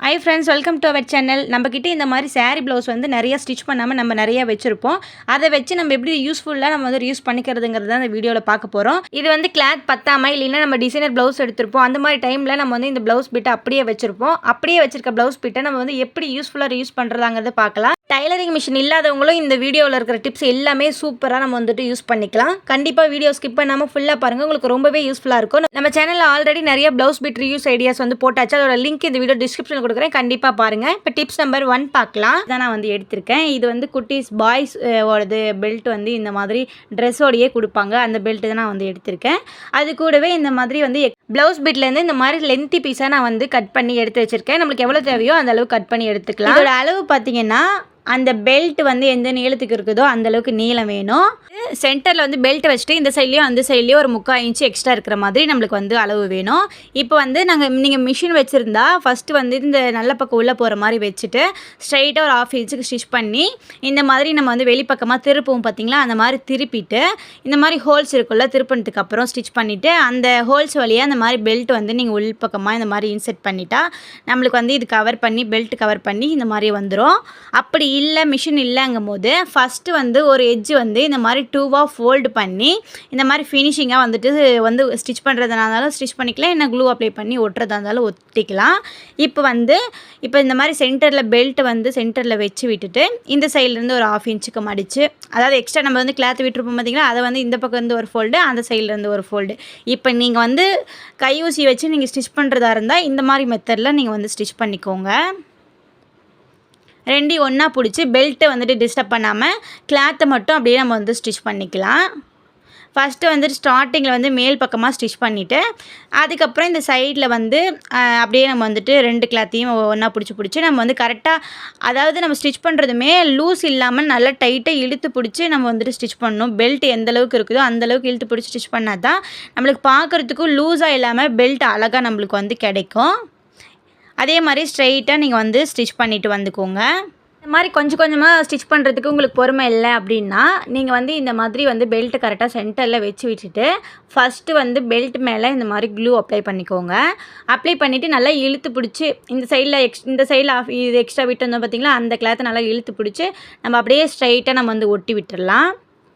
Hi friends welcome to our channel நம்மக்கிட்ட இந்த மாதிரி saree ப்ளவுஸ் வந்து நிறைய ஸ்டிச் பண்ணாமல் நம்ம நிறைய வச்சுருப்போம். அதை வச்சு நம்ம எப்படி யூஸ்ஃபுல்லாக நம்ம வந்து யூஸ் பண்ணிக்கிறதுங்கிறது தான் இந்த வீடியோவில் பார்க்க போகிறோம் இது வந்து கிளாத் பத்தாமல் இல்லைன்னா நம்ம டிசைனர் ப்ளவுஸ் எடுத்திருப்போம். அந்த மாதிரி டைமில் நம்ம வந்து இந்த ப்ளவுஸ் பிட்டை அப்படியே வச்சுருப்போம். அப்படியே வச்சிருக்க ப்ளவுஸ் பிட்டை நம்ம வந்து எப்படி யூஸ்ஃபுல்லாக யூஸ் பண்ணுறதாங்கிறத பார்க்கலாம். டைலரிங் மிஷின் இல்லாதவங்களும் இந்த வீடியோவில் இருக்கிற டிப்ஸ் எல்லாமே சூப்பராக நம்ம வந்துட்டு யூஸ் பண்ணிக்கலாம். கண்டிப்பாக வீடியோ ஸ்கிப் பண்ணாமல் ஃபுல்லாக பாருங்கள் உங்களுக்கு ரொம்பவே யூஸ்ஃபுல்லாக இருக்கும். நம்ம சேனலில் ஆல்ரெடி நிறைய ப்ளவுஸ் பிட் ரியூஸ் ஐடியாஸ் வந்து போட்டாச்சு. அதோட லிங்க் இந்த வீடியோ டிஸ்கிரிப்ஷனில் கொடுக்குறேன். கண்டிப்பாக பாருங்கள் இப்போ டிப்ஸ் நம்பர் ஒன் பார்க்கலாம். இதான் நான் வந்து எடுத்திருக்கேன். இது வந்து குட்டீஸ் பாய்ஸ் ஓடது பெல்ட் வந்து இந்த மாதிரி ட்ரெஸ்ஸோடையே கொடுப்பாங்க. அந்த பெல்ட் தான் நான் வந்து எடுத்திருக்கேன். அது கூடவே இந்த மாதிரி வந்து ப்ளவுஸ் பிட்லேருந்து இந்த மாதிரி லென்த்தி பீஸாக நான் வந்து கட் பண்ணி எடுத்து வச்சிருக்கேன். நம்மளுக்கு எவ்வளோ தேவையோ அந்த அளவு கட் பண்ணி எடுத்துக்கலாம். இதோட அளவு பார்த்தீங்கன்னா அந்த பெல்ட் வந்து எந்த நீளத்துக்கு இருக்குதோ அந்தளவுக்கு நீளம் வேணும். சென்டரில் வந்து பெல்ட் வச்சுட்டு இந்த சைட்லேயும் அந்த சைட்லேயும் ஒரு முக்கால் இன்ச்சு எக்ஸ்ட்ரா இருக்கிற மாதிரி நம்மளுக்கு வந்து அளவு வேணும். இப்போ வந்து நாங்கள் நீங்கள் மிஷின் வச்சுருந்தா ஃபஸ்ட்டு வந்து இந்த நல்ல பக்கம் உள்ளே போகிற மாதிரி வச்சுட்டு ஸ்ட்ரைட்டாக ஒரு ஆஃப் இன்ச்சுக்கு ஸ்டிச் பண்ணி இந்த மாதிரி நம்ம வந்து வெளிப்பக்கமாக திருப்புவோம் பார்த்திங்களா அந்த மாதிரி திருப்பிட்டு இந்த மாதிரி ஹோல்ஸ் இருக்குல்ல திருப்பினதுக்கு அப்புறம் ஸ்டிச் பண்ணிவிட்டு அந்த ஹோல்ஸ் வழியாக அந்த மாதிரி பெல்ட் வந்து நீங்கள் உள்பக்கமாக இந்த மாதிரி இன்செர்ட் பண்ணிட்டா நம்மளுக்கு வந்து இது கவர் பண்ணி பெல்ட் கவர் பண்ணி இந்த மாதிரி வந்துடும் அப்படி இல்லை மிஷின் இல்லைங்கும் போது ஃபஸ்ட்டு வந்து ஒரு எட்ஜ் வந்து இந்த மாதிரி டூவாக ஃபோல்டு பண்ணி இந்த மாதிரி ஃபினிஷிங்காக வந்துட்டு வந்து ஸ்டிச் பண்ணுறதுனா இருந்தாலும் ஸ்டிச் பண்ணிக்கலாம். என்ன க்ளூ அப்ளை பண்ணி ஒட்டுறதா இருந்தாலும் ஒட்டிக்கலாம். இப்போ வந்து இப்போ இந்த மாதிரி சென்டரில் பெல்ட் வந்து சென்டரில் வச்சு விட்டுட்டு இந்த சைட்லேருந்து ஒரு ஆஃப் இன்ச்சுக்கு மடித்து அதாவது எக்ஸ்ட்ரா நம்ம வந்து கிளாத் விட்டுருப்போம் பார்த்தீங்களா அதை வந்து இந்த பக்கம் இருந்து ஒரு ஃபோல்டு அந்த சைட்லேருந்து ஒரு ஃபோல்டு இப்போ நீங்கள் வந்து கையூசி வச்சு நீங்கள் ஸ்டிச் பண்ணுறதா இருந்தால் இந்த மாதிரி மெத்தடில் நீங்கள் வந்து ஸ்டிச் பண்ணிக்கோங்க. ரெண்டையும் ஒன்றா பிடிச்சி பெல்ட்டை வந்துட்டு டிஸ்டர்ப் பண்ணாமல் கிளாத்தை மட்டும் அப்படியே நம்ம வந்து ஸ்டிச் பண்ணிக்கலாம். ஃபஸ்ட்டு வந்துட்டு ஸ்டார்டிங்கில் வந்து மேல் பக்கமாக ஸ்டிச் பண்ணிவிட்டு அதுக்கப்புறம் இந்த சைடில் வந்து அப்படியே நம்ம வந்துட்டு ரெண்டு கிளாத்தையும் ஒன்றா பிடிச்சி பிடிச்சி நம்ம வந்து கரெக்டாக அதாவது நம்ம ஸ்டிச் பண்ணுறதுமே லூஸ் இல்லாமல் நல்லா டைட்டாக இழுத்து பிடிச்சி நம்ம வந்துட்டு ஸ்டிச் பண்ணணும். பெல்ட் எந்த அளவுக்கு இருக்குதோ அந்த அளவுக்கு இழுத்து பிடிச்சி ஸ்டிச் பண்ணால் தான் நம்மளுக்கு பார்க்குறதுக்கும் லூஸாக இல்லாமல் பெல்ட் அழகாக நம்மளுக்கு வந்து கிடைக்கும். அதே மாதிரி ஸ்ட்ரெயிட்டாக நீங்கள் வந்து ஸ்டிச் பண்ணிவிட்டு வந்துக்கோங்க. இந்த மாதிரி கொஞ்சம் கொஞ்சமாக ஸ்டிச் பண்ணுறதுக்கு உங்களுக்கு பொறுமை இல்லை அப்படின்னா நீங்கள் வந்து இந்த மாதிரி வந்து பெல்ட் கரெக்டாக சென்டரில் வச்சு விட்டுட்டு ஃபஸ்ட்டு வந்து பெல்ட் மேலே இந்த மாதிரி க்ளூ அப்ளை பண்ணிக்கோங்க. அப்ளை பண்ணிவிட்டு நல்லா இழுத்து பிடிச்சி இந்த சைடில் எக்ஸ் இந்த சைடில் ஆஃப் இது எக்ஸ்ட்ரா விட்டு வந்தோம் அந்த கிளாத்தை நல்லா இழுத்து பிடிச்சி நம்ம அப்படியே ஸ்ட்ரைட்டாக நம்ம வந்து ஒட்டி விட்டுடலாம்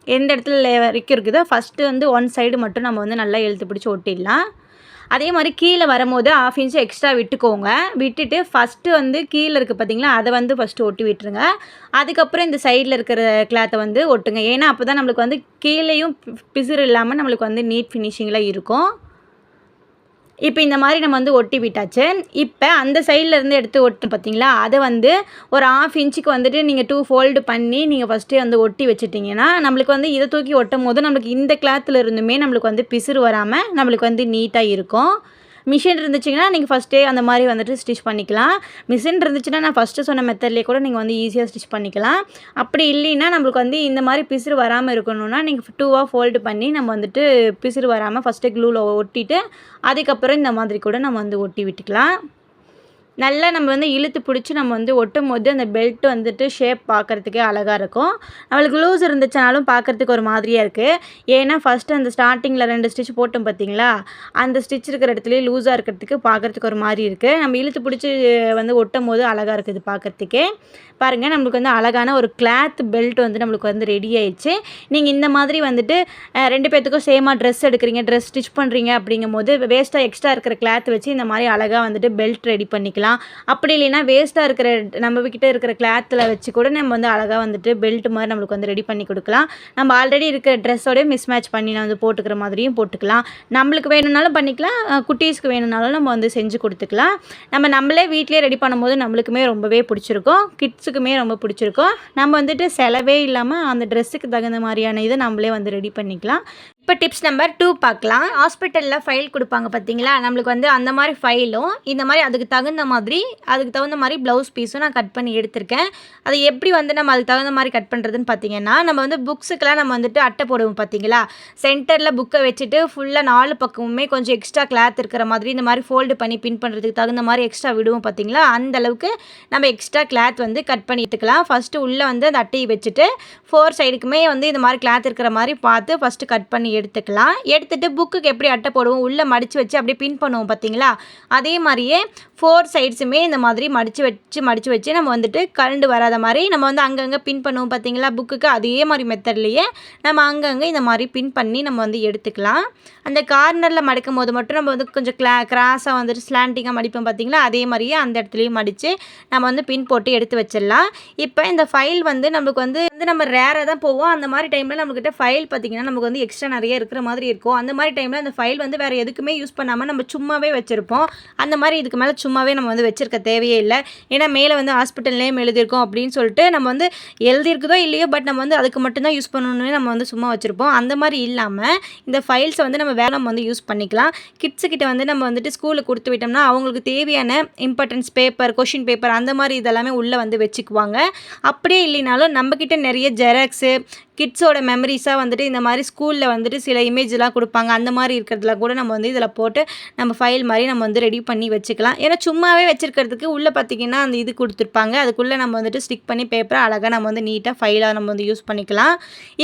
எந்த இடத்துல வரைக்கும் இருக்குதோ ஃபஸ்ட்டு வந்து ஒன் சைடு மட்டும் நம்ம வந்து நல்லா இழுத்து பிடிச்சி ஒட்டிடலாம். அதே மாதிரி கீழே வரும்போது ஆஃப் இன்ச் எக்ஸ்ட்ரா விட்டுக்கோங்க. விட்டுட்டு ஃபஸ்ட்டு வந்து கீழே இருக்குது பார்த்தீங்களா அதை வந்து ஃபஸ்ட்டு ஒட்டி விட்டுருங்க. அதுக்கப்புறம் இந்த சைடில் இருக்கிற கிளாத்தை வந்து ஒட்டுங்க. ஏன்னா அப்போ தான் நம்மளுக்கு வந்து கீழேயும் பிசுறு இல்லாமல் நம்மளுக்கு வந்து நீட் ஃபினிஷிங்கில் இருக்கும். இப்போ இந்த மாதிரி நம்ம வந்து ஒட்டி விட்டாச்சு. இப்போ அந்த சைடில் இருந்து எடுத்து ஒட்டு பார்த்தீங்களா? அதை வந்து ஒரு ஆஃப் இன்ச்சுக்கு வந்துட்டு நீங்கள் டூ ஃபோல்டு பண்ணி நீங்கள் ஃபஸ்ட்டு வந்து ஒட்டி வச்சுட்டிங்கன்னா நம்மளுக்கு வந்து இதை தூக்கி ஒட்டும் போது நம்மளுக்கு இந்த கிளாத்தில் இருந்துமே நம்மளுக்கு வந்து பிசுறு வராமல் நம்மளுக்கு வந்து நீட்டாக இருக்கும். மிஷின் இருந்துச்சுன்னா நீங்கள் ஃபஸ்ட்டே அந்த மாதிரி வந்துட்டு ஸ்டிச் பண்ணிக்கலாம். மிஷின் இருந்துச்சுன்னா நான் ஃபஸ்ட்டு சொன்ன மெத்தட்லேயே கூட நீங்கள் வந்து ஈஸியாக ஸ்டிச் பண்ணிக்கலாம். அப்படி இல்லைன்னா நம்மளுக்கு வந்து இந்த மாதிரி பிசுறு வராமல் இருக்கணும்னா நீங்கள் டூவாக ஃபோல்டு பண்ணி நம்ம வந்துட்டு பிசுறு வராமல் ஃபஸ்ட்டு க்ளூவில் ஒட்டிட்டு அதுக்கப்புறம் இந்த மாதிரி கூட நம்ம வந்து ஒட்டி விட்டுக்கலாம். நல்லா நம்ம வந்து இழுத்து பிடிச்சி நம்ம வந்து ஒட்டும் போது அந்த பெல்ட் வந்துட்டு ஷேப் பார்க்குறதுக்கே அழகாக இருக்கும். நம்மளுக்கு லூஸ் இருந்துச்சுனாலும் பார்க்குறதுக்கு ஒரு மாதிரியாக இருக்குது ஏன்னா ஃபஸ்ட்டு அந்த ஸ்டார்டிங்கில் ரெண்டு ஸ்டிச் போட்டோம் பார்த்தீங்களா அந்த ஸ்டிச் இருக்கிற இடத்துலேயே லூஸாக இருக்கிறதுக்கு பார்க்குறதுக்கு ஒரு மாதிரி இருக்குது நம்ம இழுத்து பிடிச்சி வந்து ஒட்டும் போது அழகாக இருக்குது பார்க்குறதுக்கே பாருங்கள் நம்மளுக்கு வந்து அழகான ஒரு கிளாத் பெல்ட் வந்து நம்மளுக்கு வந்து ரெடி ஆயிடுச்சு. நீங்கள் இந்த மாதிரி வந்துட்டு ரெண்டு பேர்த்துக்கும் சேமாக ட்ரெஸ் எடுக்கிறீங்க ட்ரெஸ் ஸ்டிச் பண்ணுறீங்க அப்படிங்கும் போது வேஸ்ட்டாக எக்ஸ்ட்ரா இருக்கிற கிளாத் வச்சு இந்த மாதிரி அழகாக வந்துட்டு பெல்ட் ரெடி பண்ணிக்கலாம். அப்படி இல்லைன்னா வேஸ்ட்டாக இருக்கிற நம்ம கிட்ட இருக்கிற கிளாத்தில் வச்சு கூட நம்ம வந்து அழகாக வந்துட்டு பெல்ட் மாதிரி நம்மளுக்கு வந்து ரெடி பண்ணி கொடுக்கலாம். நம்ம ஆல்ரெடி இருக்கிற ட்ரெஸ்ஸோடய மிஸ் மேட்ச் பண்ணி நான் வந்து போட்டுக்கிற மாதிரியும் போட்டுக்கலாம். நம்மளுக்கு வேணும்னாலும் பண்ணிக்கலாம் குட்டீஸ்க்கு வேணும்னாலும் நம்ம வந்து செஞ்சு கொடுத்துக்கலாம். நம்ம நம்மளே வீட்டிலே ரெடி பண்ணும்போது நம்மளுக்குமே ரொம்பவே பிடிச்சிருக்கும். கிட்ஸ் கிட்ஸுக்குமே ரொம்ப பிடிச்சிருக்கும். நம்ம வந்துட்டு செலவே இல்லாமல் அந்த ட்ரெஸ்ஸுக்கு தகுந்த மாதிரியான இதை நம்மளே வந்து ரெடி பண்ணிக்கலாம். இப்போ டிப்ஸ் நம்பர் டூ பார்க்கலாம். ஹாஸ்பிட்டலில் ஃபைல் கொடுப்பாங்க பார்த்தீங்களா? நம்மளுக்கு வந்து அந்த மாதிரி ஃபைலும் இந்த மாதிரி அதுக்கு தகுந்த மாதிரி அதுக்கு தகுந்த மாதிரி ப்ளவுஸ் பீஸும் நான் கட் பண்ணி எடுத்திருக்கேன். அது எப்படி வந்து நம்ம அதுக்கு தகுந்த மாதிரி கட் பண்ணுறதுன்னு பார்த்தீங்கன்னா நம்ம வந்து புக்ஸுக்கெலாம் நம்ம வந்துட்டு அட்டை போடுவோம் பார்த்தீங்களா? சென்டரில் புக்கை வச்சுட்டு ஃபுல்லாக நாலு பக்கமுமே கொஞ்சம் எக்ஸ்ட்ரா கிளாத் இருக்கிற மாதிரி இந்த மாதிரி ஃபோல்டு பண்ணி பின் பண்ணுறதுக்கு தகுந்த மாதிரி எக்ஸ்ட்ரா விடுவோம் பார்த்தீங்களா? அந்த அளவுக்கு நம்ம எக்ஸ்ட்ரா கிளாத் வந்து கட் பண்ணிட்டுக்கலாம் ஃபஸ்ட்டு உள்ளே வந்து அந்த அட்டையை வச்சுட்டு ஃபோர் சைடுக்குமே வந்து இந்த மாதிரி கிளாத் இருக்கிற மாதிரி பார்த்து ஃபஸ்ட்டு கட் பண்ணி எடுத்துக்கலாம். எடுத்துகிட்டு புக்குக்கு எப்படி அட்டை போடுவோம் உள்ளே மடித்து வச்சு அப்படியே பின் பண்ணுவோம் பார்த்தீங்களா? அதே மாதிரியே ஃபோர் சைட்ஸுமே இந்த மாதிரி மடித்து வச்சு மடித்து வச்சு நம்ம வந்துட்டு கரண்டு வராத மாதிரி நம்ம வந்து அங்கங்கே பின் பண்ணுவோம் பார்த்தீங்களா? புக்குக்கு அதே மாதிரி மெத்தட்லேயே நம்ம அங்கங்கே இந்த மாதிரி பின் பண்ணி நம்ம வந்து எடுத்துக்கலாம். அந்த கார்னரில் மடிக்கும் போது மட்டும் நம்ம வந்து கொஞ்சம் கிளா கிராஸாக வந்துட்டு ஸ்லாண்டிங்காக மடிப்போம் பார்த்தீங்களா? அதே மாதிரியே அந்த இடத்துலையும் மடித்து நம்ம வந்து பின் போட்டு எடுத்து வச்சிடலாம். இப்போ இந்த ஃபைல் வந்து நம்மளுக்கு வந்து வந்து நம்ம ரேராக தான் போவோம். அந்த மாதிரி டைமில் நம்மக்கிட்ட ஃபைல் பார்த்திங்கன்னா நமக்கு வந்து எக்ஸ்ட்ரா நிறைய இருக்கிற மாதிரி இருக்கும். அந்த மாதிரி டைமில் அந்த ஃபைல் வந்து வேறு எதுக்குமே யூஸ் பண்ணாமல் நம்ம சும்மாவே வச்சுருப்போம். அந்த மாதிரி இதுக்கு மேலே சும்மாவே நம்ம வந்து வச்சுருக்க தேவையே இல்லை. ஏன்னா மேலே வந்து ஹாஸ்பிட்டல் நேம் எழுதியிருக்கோம் அப்படின்னு சொல்லிட்டு நம்ம வந்து எழுதியிருக்குதோ இல்லையோ பட் நம்ம வந்து அதுக்கு மட்டும்தான் யூஸ் பண்ணணும்னு நம்ம வந்து சும்மா வச்சுருப்போம். அந்த மாதிரி இல்லாமல் இந்த ஃபைல்ஸை வந்து நம்ம வேலை நம்ம வந்து யூஸ் பண்ணிக்கலாம். கிட்ஸுக்கிட்ட வந்து நம்ம வந்துட்டு ஸ்கூலுக்கு கொடுத்து விட்டோம்னா அவங்களுக்கு தேவையான இம்பார்ட்டன்ஸ் பேப்பர் கொஷின் பேப்பர் அந்த மாதிரி இதெல்லாமே உள்ளே வந்து வச்சுக்குவாங்க. அப்படியே இல்லைனாலும் நம்மக்கிட்ட நிறைய ஜெராக்ஸு கிட்ஸோட மெமரிஸாக வந்துட்டு இந்த மாதிரி ஸ்கூலில் வந்துட்டு சில இமேஜ்லாம் கொடுப்பாங்க. அந்த மாதிரி இருக்கிறதுல கூட நம்ம வந்து இதில் போட்டு நம்ம ஃபைல் மாதிரி நம்ம வந்து ரெடி பண்ணி வச்சுக்கலாம். ஏன்னா சும்மாவே வச்சுருக்கிறதுக்கு உள்ளே பார்த்திங்கன்னா அந்த இது கொடுத்துருப்பாங்க. அதுக்குள்ளே நம்ம வந்துட்டு ஸ்டிக் பண்ணி பேப்பரை அழகாக நம்ம வந்து நீட்டாக ஃபைலாக நம்ம வந்து யூஸ் பண்ணிக்கலாம்.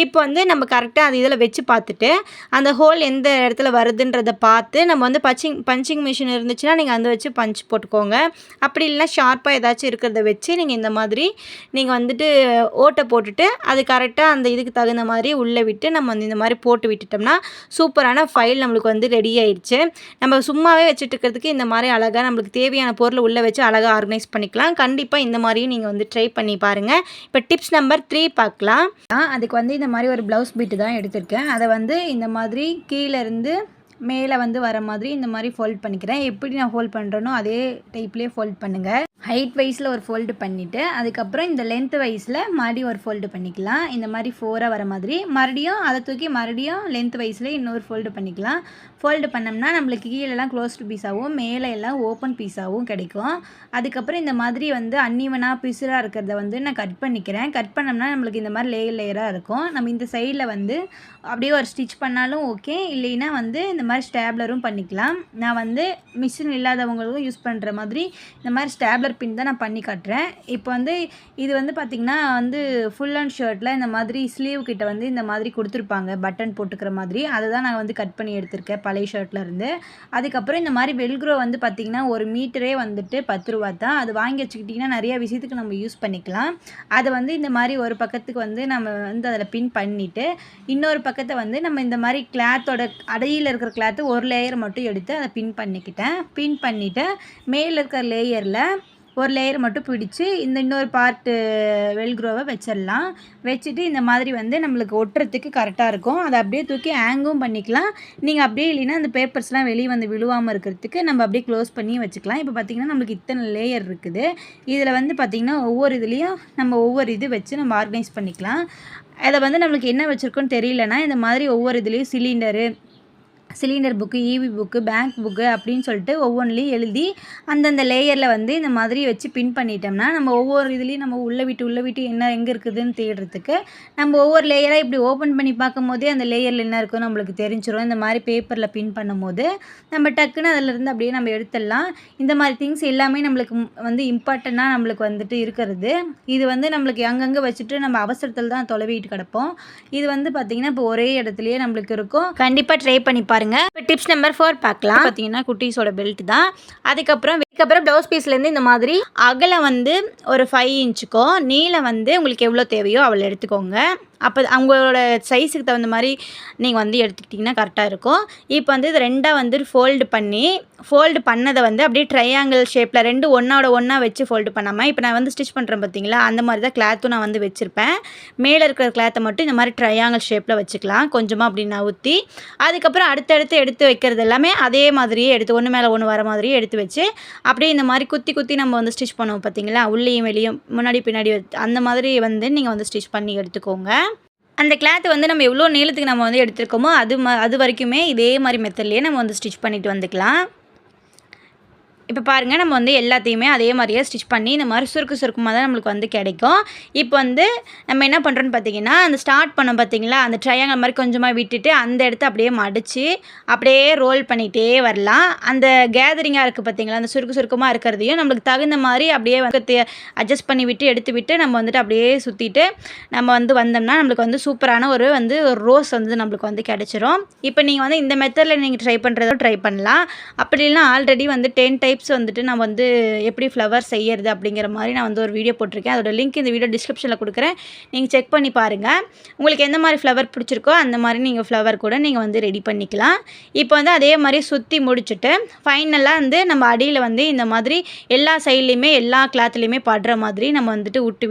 இப்போ வந்து நம்ம கரெக்டாக அது இதில் வச்சு பார்த்துட்டு அந்த ஹோல் எந்த இடத்துல வருதுன்றதை பார்த்து நம்ம வந்து பச்சிங் பஞ்சிங் மிஷின் இருந்துச்சுன்னா நீங்கள் அந்த வச்சு பஞ்ச் போட்டுக்கோங்க. அப்படி இல்லைனா ஷார்ப்பாக ஏதாச்சும் இருக்கிறத வச்சு நீங்கள் இந்த மாதிரி நீங்கள் வந்துட்டு ஓட்டை போட்டுட்டு அது கரெக்டாக அந்த இது அதுக்கு தகுந்த மாதிரி உள்ளே விட்டு நம்ம வந்து இந்த மாதிரி போட்டு விட்டுட்டோம்னா சூப்பரான ஃபைல் நம்மளுக்கு வந்து ரெடி ஆயிடுச்சு. நம்ம சும்மாவே வச்சுட்டு இருக்கிறதுக்கு இந்த மாதிரி அழகாக நம்மளுக்கு தேவையான பொருளை உள்ளே வச்சு அழகாக ஆர்கனைஸ் பண்ணிக்கலாம். கண்டிப்பாக இந்த மாதிரியும் நீங்கள் வந்து ட்ரை பண்ணி பாருங்கள் இப்போ டிப்ஸ் நம்பர் த்ரீ பார்க்கலாம். அதுக்கு வந்து இந்த மாதிரி ஒரு ப்ளவுஸ் பீட்டு தான் எடுத்திருக்கேன். அதை வந்து இந்த மாதிரி கீழேருந்து மேலே வந்து வர மாதிரி இந்த மாதிரி ஃபோல்ட் பண்ணிக்கிறேன். எப்படி நான் ஃபோல்ட் பண்ணுறேனோ அதே டைப்லேயே ஃபோல்ட் பண்ணுங்கள் ஹைட் வைஸில் ஒரு ஃபோல்டு பண்ணிவிட்டு அதுக்கப்புறம் இந்த லென்த் வைஸில் மறுபடியும் ஒரு ஃபோல்டு பண்ணிக்கலாம். இந்த மாதிரி ஃபோராக வர மாதிரி. மறுபடியும் அதை தூக்கி மறுபடியும் லென்த் வைஸில் இன்னொரு ஃபோல்டு பண்ணிக்கலாம். ஃபோல்டு பண்ணோம்னா நம்மளுக்கு கீழெல்லாம் க்ளோஸ்டு பீஸாகவும் மேலே எல்லாம் ஓப்பன் பீஸாகவும் கிடைக்கும். அதுக்கப்புறம் இந்த மாதிரி வந்து அன்னிவனாக பிசுராக இருக்கிறத வந்து நான் கட் பண்ணிக்கிறேன். கட் பண்ணோம்னா நம்மளுக்கு இந்த மாதிரி லேயர் லேயராக இருக்கும். நம்ம இந்த சைடில் வந்து அப்படியே ஒரு ஸ்டிச் பண்ணாலும் ஓகே இல்லைன்னா வந்து இந்த மாதிரி ஸ்டேப்லரும் பண்ணிக்கலாம். நான் வந்து மிஷின் இல்லாதவங்களுக்கும் யூஸ் பண்ணுற மாதிரி இந்த மாதிரி ஸ்டேப்லர் பின் தான் நான் பண்ணி காட்டுறேன். இப்போ வந்து இது வந்து பார்த்திங்கன்னா வந்து ஃபுல் அண்ட் ஷர்ட்டில் இந்த மாதிரி ஸ்லீவ் கிட்ட வந்து இந்த மாதிரி கொடுத்துருப்பாங்க. பட்டன் போட்டுக்கிற மாதிரி. அதை தான் நான் வந்து கட் பண்ணி எடுத்திருக்கேன் பழைய ஷர்ட்லேருந்து இருந்து. அதுக்கப்புறம் இந்த மாதிரி வெல்க்ரோ வந்து பார்த்திங்கன்னா ஒரு மீட்டரே வந்துட்டு பத்து ரூபா தான். அது வாங்கி வச்சுக்கிட்டிங்கன்னா நிறைய விஷயத்துக்கு நம்ம யூஸ் பண்ணிக்கலாம். அதை வந்து இந்த மாதிரி ஒரு பக்கத்துக்கு வந்து நம்ம வந்து அதில் பின் பண்ணிவிட்டு இன்னொரு பக்கத்தை வந்து நம்ம இந்த மாதிரி கிளாத்தோட அடையில் இருக்கிற கிளாத்து ஒரு லேயர் மட்டும் எடுத்து அதை பின் பண்ணிக்கிட்டேன். பின் பண்ணிவிட்டு மேலே இருக்கிற லேயரில் ஒரு லேயர் மட்டும் பிடிச்சி இந்த இன்னொரு பார்ட்டு வெல்க்ரோவை வச்சிடலாம் வச்சுட்டு இந்த மாதிரி வந்து நம்மளுக்கு ஒட்டுறதுக்கு கரெக்டாக இருக்கும். அதை அப்படியே தூக்கி ஹேங்கும் பண்ணிக்கலாம். நீங்கள் அப்படியே இல்லைன்னா அந்த பேப்பர்ஸ்லாம் வெளியே வந்து விழுவாமல் இருக்கிறதுக்கு நம்ம அப்படியே க்ளோஸ் பண்ணி வச்சுக்கலாம். இப்போ பார்த்திங்கன்னா நம்மளுக்கு இத்தனை லேயர் இருக்குது. இதில் வந்து பார்த்திங்கன்னா ஒவ்வொரு இதுலேயும் நம்ம ஒவ்வொரு இது வச்சு நம்ம ஆர்கனைஸ் பண்ணிக்கலாம். அதை வந்து நம்மளுக்கு என்ன வச்சுருக்கோன்னு தெரியலனா இந்த மாதிரி ஒவ்வொரு இதுலேயும் cylinder cylinder book EV book bank book அப்படின்னு சொல்லிட்டு ஒவ்வொன்றிலையும் எழுதி அந்தந்த லேயரில் வந்து இந்த மாதிரி வச்சு பின் பண்ணிட்டோம்னா நம்ம ஒவ்வொரு இதுலேயும் நம்ம உள்ளே விட்டு உள்ளே விட்டு என்ன எங்கே இருக்குதுன்னு தேடுறதுக்கு நம்ம ஒவ்வொரு லேயராக இப்படி ஓப்பன் பண்ணி பார்க்கும் போதே அந்த லேயரில் என்ன இருக்கோ நம்மளுக்கு தெரிஞ்சிடும் இந்த மாதிரி பேப்பரில் பின் பண்ணும்போது நம்ம டக்குன்னு அதிலிருந்து அப்படியே நம்ம எடுத்துடலாம். இந்த மாதிரி திங்ஸ் எல்லாமே நம்மளுக்கு வந்து இம்பார்ட்டண்ட்டாக நம்மளுக்கு வந்துட்டு இருக்கிறது. இது வந்து நம்மளுக்கு அங்கங்கே வச்சுட்டு நம்ம அவசரத்தில் தான் தொலைவிட்டு கிடப்போம். இது வந்து பார்த்திங்கன்னா இப்போ ஒரே இடத்துலையே நம்மளுக்கு இருக்கும். கண்டிப்பாக ட்ரை பண்ணி பாருங்கள் இப்போ டிப்ஸ் நம்பர் ஃபோர் பார்க்கலாம். பார்த்தீங்கன்னா குட்டீஸோட பெல்ட் தான். அதுக்கப்புறம் அதுக்கப்புறம் ப்ளவுஸ் பீஸ்லேருந்து இந்த மாதிரி அகலம் வந்து ஒரு ஃபைவ் இன்ச்சுக்கும் நீளம் வந்து உங்களுக்கு எவ்வளோ தேவையோ அவ்வளோ எடுத்துக்கோங்க. அப்போ அவங்களோட சைஸுக்கு தகுந்த மாதிரி நீங்கள் வந்து எடுத்துக்கிட்டிங்கன்னா கரெக்டாக இருக்கும். இப்போ வந்து இது ரெண்டாக வந்து ஃபோல்டு பண்ணி ஃபோல்டு பண்ணதை வந்து அப்படியே ட்ரையாங்கிள் ஷேப்பில் ரெண்டு ஒன்றோட ஒன்றா வச்சு ஃபோல்டு பண்ணாமல் இப்போ நான் வந்து ஸ்டிச் பண்ணுறேன் பார்த்தீங்களா அந்த மாதிரி தான் கிளாத்தும் நான் வந்து வச்சுருப்பேன். மேலே இருக்கிற கிளாத்தை மட்டும் இந்த மாதிரி ட்ரையாங்கிள் ஷேப்பில் வச்சுக்கலாம். கொஞ்சமாக அப்படி நவுத்தி அதுக்கப்புறம் அடுத்தடுத்து எடுத்து வைக்கிறது எல்லாமே அதே மாதிரியே எடுத்து ஒன்று மேலே ஒன்று வர மாதிரியே எடுத்து வச்சு அப்படியே இந்த மாதிரி குத்தி குத்தி நம்ம வந்து ஸ்டிச் பண்ணுவோம் பார்த்தீங்களா? உள்ளேயும் வெளியும் முன்னாடி பின்னாடி அந்த மாதிரி வந்து நீங்கள் வந்து ஸ்டிச் பண்ணி எடுத்துக்கோங்க. அந்த கிளாத் வந்து நம்ம எவ்வளோ நீளத்துக்கு நம்ம வந்து எடுத்துருக்கோமோ அது ம அது வரைக்குமே இதே மாதிரி மெத்தட்லேயே நம்ம வந்து ஸ்டிச் பண்ணிட்டு வந்துக்கலாம். இப்போ பாருங்கள் நம்ம வந்து எல்லாத்தையுமே அதே மாதிரியே ஸ்டிச் பண்ணி இந்த மாதிரி சுருக்கு சுருக்கமாக தான் நம்மளுக்கு வந்து கிடைக்கும். இப்போ வந்து நம்ம என்ன பண்ணுறோன்னு பார்த்தீங்கன்னா அந்த ஸ்டார்ட் பண்ணோம் பார்த்தீங்களா அந்த ட்ரையாங்கல் மாதிரி கொஞ்சமாக விட்டுட்டு அந்த இடத்த அப்படியே மடித்து அப்படியே ரோல் பண்ணிகிட்டே வரலாம். அந்த கேதரிங்காக இருக்குது பார்த்தீங்களா அந்த சுருக்கு சுருக்கமாக இருக்கிறதையும் நம்மளுக்கு தகுந்த மாதிரி அப்படியே வந்து அட்ஜஸ்ட் பண்ணி விட்டு எடுத்து விட்டு நம்ம வந்துட்டு அப்படியே சுற்றிட்டு நம்ம வந்து வந்தோம்னா நம்மளுக்கு வந்து சூப்பரான ஒரு வந்து ஒரு ரோஸ் வந்து நம்மளுக்கு வந்து கிடச்சிரும். இப்போ நீங்கள் வந்து இந்த மெத்தடில் நீங்கள் ட்ரை பண்ணுறதும் ட்ரை பண்ணலாம். அப்படி இல்லைனா ஆல்ரெடி வந்து டென் டைப் டைப்ஸ் வந்துட்டு நான் வந்து எப்படி ஃப்ளவர் செய்யறது அப்படிங்கிற மாதிரி நான் வந்து ஒரு வீடியோ போட்டிருக்கேன். அதோட லிங்க் இந்த வீடியோ டிஸ்கிரிப்ஷனில் கொடுக்குறேன். நீங்கள் செக் பண்ணி பாருங்கள் உங்களுக்கு எந்த மாதிரி ஃப்ளவர் பிடிச்சிருக்கோ அந்த மாதிரி நீங்கள் ஃப்ளவர் கூட நீங்கள் வந்து ரெடி பண்ணிக்கலாம். இப்போ வந்து அதே மாதிரி சுற்றி முடிச்சுட்டு ஃபைனலாக வந்து நம்ம அடியில் வந்து இந்த மாதிரி எல்லா சைட்லேயுமே எல்லா கிளாத்லேயுமே படுற மாதிரி நம்ம வந்துட்டு விட்டு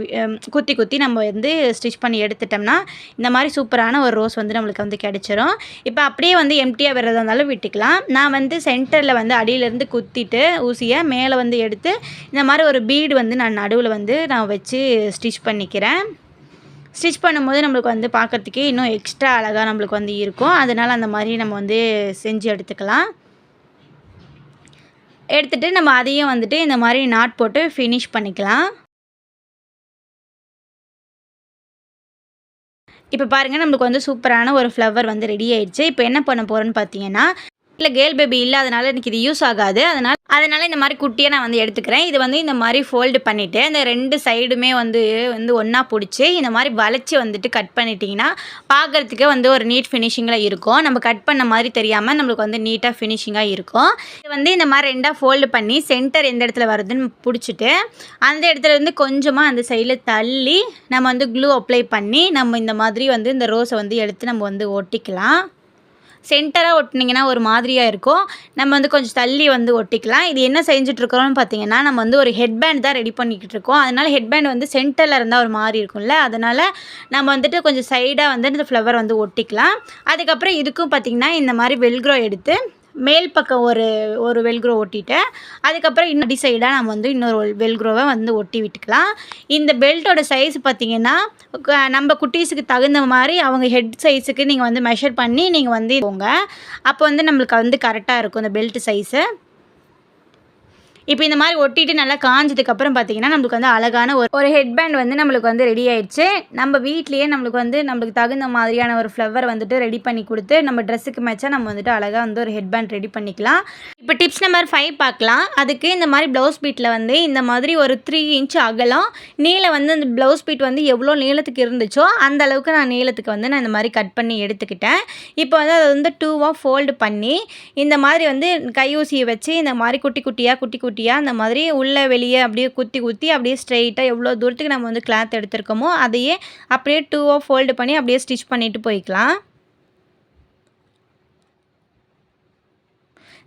குத்தி குத்தி நம்ம வந்து ஸ்டிச் பண்ணி எடுத்துட்டோம்னா இந்த மாதிரி சூப்பரான ஒரு ரோஸ் வந்து நம்மளுக்கு வந்து கிடச்சிரும். இப்போ அப்படியே வந்து எம்டியாக வரதா இருந்தாலும் விட்டுக்கலாம். நான் வந்து சென்டரில் வந்து அடியிலேருந்து குத்திட்டு ஊசியை மேலே வந்து எடுத்து இந்த மாதிரி ஒரு பீடு வந்து நான் நடுவில் வந்து நான் வச்சு ஸ்டிச் பண்ணிக்கிறேன். ஸ்டிச் பண்ணும்போது நம்மளுக்கு வந்து பார்க்குறதுக்கே இன்னும் எக்ஸ்ட்ரா அழகாக நம்மளுக்கு வந்து இருக்கும். அதனால் அந்த மாதிரி நம்ம வந்து செஞ்சு எடுத்துக்கலாம். எடுத்துகிட்டு நம்ம அதையும் வந்துட்டு இந்த மாதிரி நாட் போட்டு ஃபினிஷ் பண்ணிக்கலாம். இப்போ பாருங்கள் நம்மளுக்கு வந்து சூப்பரான ஒரு ஃப்ளவர் வந்து ரெடி ஆயிடுச்சு. இப்போ என்ன பண்ண போகிறோன்னு பார்த்தீங்கன்னா இல்லை கேர்ள் பேபி இல்லாதனால எனக்கு இது யூஸ் ஆகாது. அதனால் அதனால் இந்த மாதிரி குட்டியாக நான் வந்து எடுத்துக்கிறேன். இது வந்து இந்த மாதிரி ஃபோல்டு பண்ணிவிட்டு இந்த ரெண்டு சைடுமே வந்து வந்து ஒன்றா பிடிச்சி இந்த மாதிரி வளைச்சி வந்துட்டு கட் பண்ணிட்டிங்கன்னா பார்க்குறதுக்கு வந்து ஒரு நீட் ஃபினிஷிங்கில் இருக்கும். நம்ம கட் பண்ண மாதிரி தெரியாமல் நம்மளுக்கு வந்து நீட்டாக ஃபினிஷிங்காக இருக்கும். இது வந்து இந்த மாதிரி ரெண்டாக ஃபோல்டு பண்ணி சென்டர் எந்த இடத்துல வருதுன்னு பிடிச்சிட்டு அந்த இடத்துல இருந்து கொஞ்சமாக அந்த சைடில் தள்ளி நம்ம வந்து க்ளூ அப்ளை பண்ணி நம்ம இந்த மாதிரி வந்து இந்த ரோஸை வந்து எடுத்து நம்ம வந்து ஒட்டிக்கலாம். சென்டராக ஒட்டினீங்கன்னா ஒரு மாதிரியாக இருக்கும். நம்ம வந்து கொஞ்சம் தள்ளி வந்து ஒட்டிக்கலாம். இது என்ன செஞ்சுட்ருக்குறோம்னு பார்த்தீங்கன்னா நம்ம வந்து ஒரு ஹெட் பேண்ட் தான் ரெடி பண்ணிக்கிட்டு இருக்கோம் அதனால் ஹெட் பேண்ட் வந்து சென்டரில் இருந்தால் ஒரு மாதிரி இருக்கும்ல. அதனால் நம்ம வந்துட்டு கொஞ்சம் சைடாக வந்து இந்த ஃப்ளவர் வந்து ஒட்டிக்கலாம். அதுக்கப்புறம் இதுக்கும் பார்த்திங்கன்னா இந்த மாதிரி வெல்க்ரோ எடுத்து மேல் பக்கம் ஒரு ஒரு வெல்க்ரோ ஒட்டிட்டேன். அதுக்கப்புறம் இன்னும் டிசைடாக நம்ம வந்து இன்னொரு வெல்க்ரோவை வந்து ஒட்டி விட்டுக்கலாம். இந்த பெல்ட்டோட சைஸ் பார்த்திங்கன்னா நம்ம குட்டீஸுக்கு தகுந்த மாதிரி அவங்க ஹெட் சைஸுக்கு நீங்கள் வந்து மெஷர் பண்ணி நீங்கள் வந்து போங்க. அப்போ வந்து நம்மளுக்கு வந்து கரெக்டாக இருக்கும் இந்த பெல்ட் சைஸு இப்போ இந்த மாதிரி ஒட்டிட்டு நல்லா காஞ்சதுக்கப்புறம் பார்த்தீங்கன்னா நம்மளுக்கு வந்து அழகான ஒரு ஒரு ஹெட்பேண்ட் வந்து நம்மளுக்கு வந்து ரெடி ஆயிடுச்சு. நம்ம வீட்லேயே நம்மளுக்கு வந்து நம்மளுக்கு தகுந்த மாதிரியான ஒரு ஃப்ளவர் வந்துட்டு ரெடி பண்ணி கொடுத்து நம்ம ட்ரெஸ்ஸுக்கு மேட்சாக நம்ம வந்துட்டு அழகாக வந்து ஒரு ஹெட் பேண்ட் ரெடி பண்ணிக்கலாம். இப்போ டிப்ஸ் நம்பர் ஃபைவ் பார்க்கலாம். அதுக்கு இந்த மாதிரி ப்ளவுஸ் பீட்டில் வந்து இந்த மாதிரி ஒரு த்ரீ இன்ச் அகலம் நீளம் வந்து அந்த ப்ளவுஸ் பீட் வந்து எவ்வளோ நீளத்துக்கு இருந்துச்சோ அந்த அளவுக்கு நான் நீளத்துக்கு வந்து நான் இந்த மாதிரி கட் பண்ணி எடுத்துக்கிட்டேன். இப்போ வந்து அதை வந்து டூவாக ஃபோல்டு பண்ணி இந்த மாதிரி வந்து கையூசியை வச்சு இந்த மாதிரி குட்டி குட்டியாக குட்டி குட்டி குட்டியாக அந்த மாதிரி உள்ளே வெளியே அப்படியே குத்தி குத்தி அப்படியே ஸ்ட்ரெயிட்டாக எவ்வளோ தூரத்துக்கு நம்ம வந்து கிளாத் எடுத்திருக்கோமோ அதையே அப்படியே டூவாக ஃபோல்டு பண்ணி அப்படியே ஸ்டிச் பண்ணிவிட்டு போய்க்கலாம்.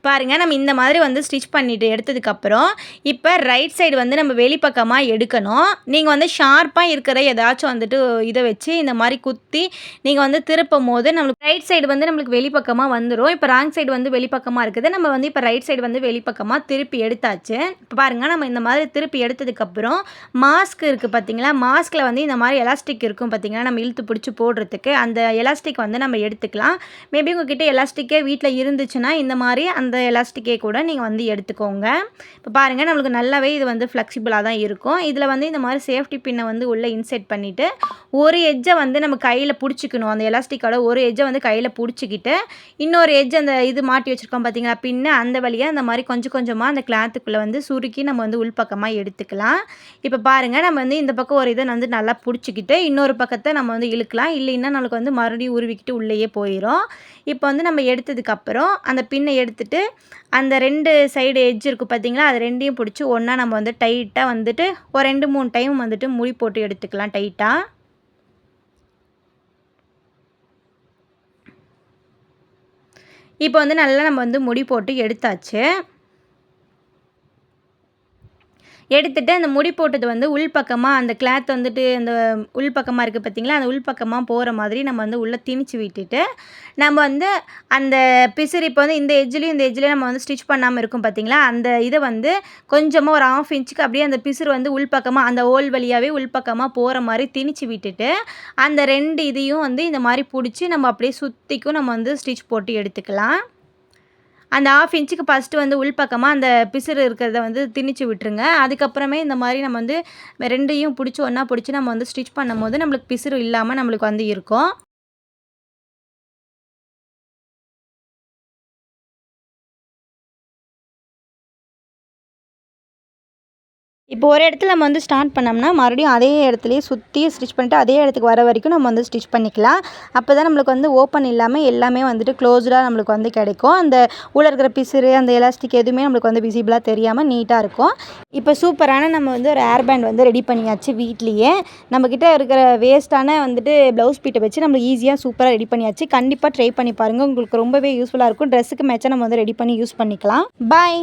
பாருங்கள் நம்ம இந்த மாதிரி வந்து ஸ்டிச் பண்ணிவிட்டு எடுத்ததுக்கப்புறம் இப்போ ரைட் சைடு வந்து நம்ம வெளிப்பக்கமாக எடுக்கணும். நீங்கள் வந்து ஷார்ப்பாக இருக்கிற ஏதாச்சும் வந்துட்டு இதை வச்சு இந்த மாதிரி குத்தி நீங்கள் வந்து திருப்பும் போது நம்மளுக்கு ரைட் சைடு வந்து நம்மளுக்கு வெளிப்பக்கமாக வந்துடும் இப்போ ராங் சைடு வந்து வெளிப்பக்கமாக இருக்குது. நம்ம வந்து இப்போ ரைட் சைடு வந்து வெளிப்பக்கமாக திருப்பி எடுத்தாச்சு. இப்போ பாருங்கள் நம்ம இந்த மாதிரி திருப்பி எடுத்ததுக்கப்புறம் மாஸ்க் இருக்குது பார்த்தீங்களா மாஸ்கில் வந்து இந்த மாதிரி எலாஸ்டிக் இருக்கும் பார்த்தீங்களா நம்ம இழுத்து பிடிச்சி போடுறதுக்கு அந்த எலாஸ்டிக் வந்து நம்ம எடுத்துக்கலாம். மேபி உங்ககிட்ட எலாஸ்டிக்கே வீட்டில் இருந்துச்சுன்னா இந்த மாதிரி அந்த அந்த எலாஸ்டிக்கே கூட நீங்கள் வந்து எடுத்துக்கோங்க. இப்போ பாருங்கள் நம்மளுக்கு நல்லாவே இது வந்து ஃப்ளெக்சிபிளாக தான் இருக்கும். இதில் வந்து இந்த மாதிரி சேஃப்டி பின்னை வந்து உள்ளே இன்செர்ட் பண்ணிவிட்டு ஒரு எஜ்ஜை வந்து நம்ம கையில் பிடிச்சிக்கணும். அந்த எலாஸ்டிக்கோட ஒரு எஜ்ஜை வந்து கையில் பிடிச்சிக்கிட்டு இன்னொரு எஜ் அந்த இது மாட்டி வச்சுருக்கோம் பார்த்தீங்களா பின்னு அந்த வழியாக அந்த மாதிரி கொஞ்சம் கொஞ்சமாக அந்த கிளாத்துக்குள்ளே வந்து சுருக்கி நம்ம வந்து உள்பக்கமாக எடுத்துக்கலாம். இப்போ பாருங்கள் நம்ம வந்து இந்த பக்கம் ஒரு இதை வந்து நல்லா பிடிச்சிக்கிட்டு இன்னொரு பக்கத்தை நம்ம வந்து இழுக்கலாம். இல்லைன்னா நம்மளுக்கு வந்து மறுபடியும் உருவிக்கிட்டு உள்ளேயே போயிடும் இப்போ வந்து நம்ம எடுத்ததுக்கப்புறம் அந்த பின்னை எடுத்துகிட்டு அந்த ரெண்டு சைடு எஜ் இருக்குது பார்த்தீங்களா அது ரெண்டையும் பிடிச்சி ஒன்றா நம்ம வந்து டைட்டாக வந்துட்டு ஒரு ரெண்டு மூணு டைம் வந்துட்டு முடி போட்டு எடுத்துக்கலாம் டைட்டாக இப்போ வந்து நல்லா நம்ம வந்து முடி போட்டு எடுத்தாச்சு. எடுத்துகிட்டு அந்த முடி போட்டது வந்து உள்பக்கமாக அந்த கிளாத் வந்துட்டு அந்த உள்பக்கமாக இருக்குது பார்த்திங்களா அந்த உள்பக்கமாக போகிற மாதிரி நம்ம வந்து உள்ளே திணிச்சு விட்டுட்டு நம்ம வந்து அந்த பிசிறு இப்போ வந்து இந்த எஜ்ஜிலையும் இந்த எஜ்ஜிலையும் நம்ம வந்து ஸ்டிச் பண்ணாமல் இருக்கும் பார்த்திங்களா அந்த இதை வந்து கொஞ்சமாக ஒரு ஆஃப் இன்ச்சுக்கு அப்படியே அந்த பிசிறு வந்து உள்பக்கமாக அந்த ஓல் வழியாகவே உள்பக்கமாக போகிற மாதிரி திணிச்சு விட்டுட்டு அந்த ரெண்டு இதையும் வந்து இந்த மாதிரி பிடிச்சி நம்ம அப்படியே சுற்றிக்கும் நம்ம வந்து ஸ்டிச் போட்டு எடுத்துக்கலாம். அந்த ஆஃப் இன்ச்சுக்கு ஃபஸ்ட்டு வந்து உள்பக்கமாக அந்த பிசுறு இருக்கிறத வந்து திணிச்சு விட்டுருங்க. அதுக்கப்புறமே இந்த மாதிரி நம்ம வந்து ரெண்டையும் பிடிச்சி ஒன்றா பிடிச்சி நம்ம வந்து ஸ்டிச் பண்ணும்போது நம்மளுக்கு பிசுறு இல்லாமல் நம்மளுக்கு வந்து இருக்கும். இப்போ ஒரு இடத்துல நம்ம வந்து ஸ்டார்ட் பண்ணோம்னா மறுபடியும் அதே இடத்துலையே சுற்றி ஸ்டிச் பண்ணிட்டு அதே இடத்துக்கு வர வரைக்கும் நம்ம வந்து ஸ்டிச் பண்ணிக்கலாம். அப்போ தான் நம்மளுக்கு வந்து ஓப்பன் இல்லாமல் எல்லாமே வந்துட்டு க்ளோஸ்டாக நம்மளுக்கு வந்து கிடைக்கும். அந்த உள்ள இருக்கிற பிசுறு அந்த எலாஸ்டிக் எதுவுமே நம்மளுக்கு வந்து விசிபிளாக தெரியாமல் நீட்டாக இருக்கும். இப்போ சூப்பரான நம்ம வந்து ஒரு ஏர் பேண்ட் வந்து ரெடி பண்ணியாச்சு வீட்லேயே. நம்மக்கிட்ட இருக்கிற வேஸ்ட்டான வந்துட்டு ப்ளவுஸ் பீட்டை வச்சு நம்ம ஈஸியாக சூப்பராக ரெடி பண்ணியாச்சு. கண்டிப்பாக ட்ரை பண்ணி பாருங்கள் உங்களுக்கு ரொம்பவே யூஸ்ஃபுல்லாக இருக்கும். ட்ரெஸ்ஸுக்கு மேட்சாக நம்ம வந்து ரெடி பண்ணி யூஸ் பண்ணிக்கலாம். பாய்